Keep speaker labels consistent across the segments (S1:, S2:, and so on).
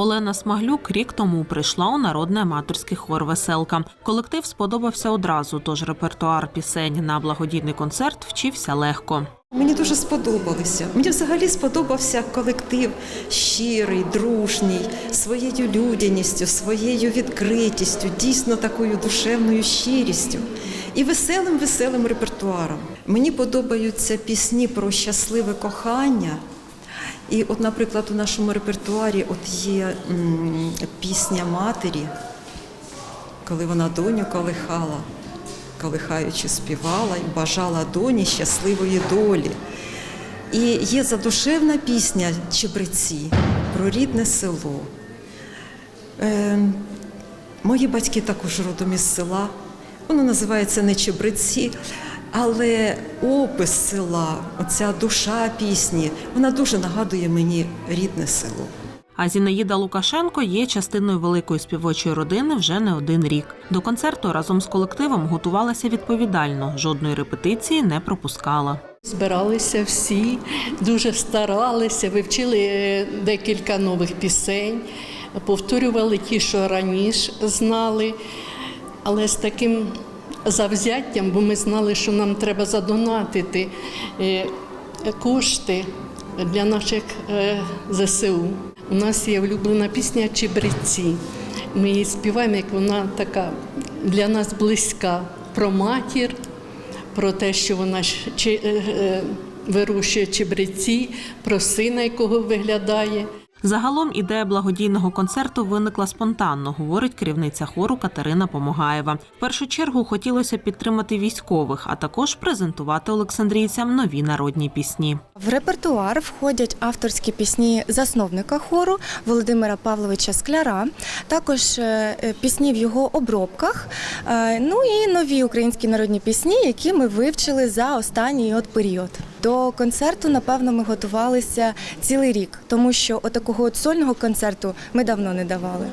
S1: Олена Смаглюк рік тому прийшла у народний аматорський хор Веселка. Колектив сподобався одразу, тож репертуар пісень на благодійний концерт вчився легко.
S2: Мені дуже сподобалося. Мені взагалі сподобався колектив щирий, дружній, своєю людяністю, своєю відкритістю, дійсно такою душевною щирістю і веселим, веселим репертуаром. Мені подобаються пісні про щасливе кохання. І, от, наприклад, у нашому репертуарі от є пісня матері, коли вона доню колихала, колихаючи співала і бажала доні щасливої долі. І є задушевна пісня Чебреці про рідне село. Е, мої батьки також родом із села. Воно називається не Чебреці, але опис села, оця душа пісні, вона дуже нагадує мені рідне село.
S1: А Зінаїда Лукашенко є частиною великої співочої родини вже не один рік. До концерту разом з колективом готувалася відповідально, жодної репетиції не пропускала.
S3: Збиралися всі, дуже старалися, вивчили е, декілька нових пісень, повторювали ті, що раніше знали, але з таким завзяттям, бо ми знали, що нам треба задонатити е, кошти для наших е, ЗСУ. У нас є улюблена пісня Чебреці. Ми її співаємо, як вона така для нас близька про матір, про те, що вона е, вирощує чебреці, про сина, якого виглядає.
S1: Загалом ідея благодійного концерту виникла спонтанно, говорить керівниця хору Катерина Помогаєва. В першу чергу хотілося підтримати військових, а також презентувати олександрійцям нові народні пісні.
S4: В репертуар входять авторські пісні засновника хору Володимира Павловича Скляра, також е, е, пісні в його обробках, е, ну і нові українські народні пісні, які ми вивчили за останній от період. До концерту, напевно, ми готувалися цілий рік, тому що отакого от сольного концерту ми давно не давали.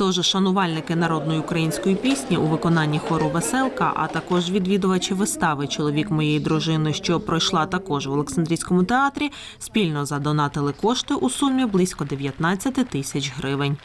S1: Тож шанувальники народної української пісні у виконанні хору Веселка, а також відвідувачі вистави Чоловік моєї дружини, що пройшла також в Олександрійському театрі, спільно задонатили кошти у сумі близько 19 тисяч гривень.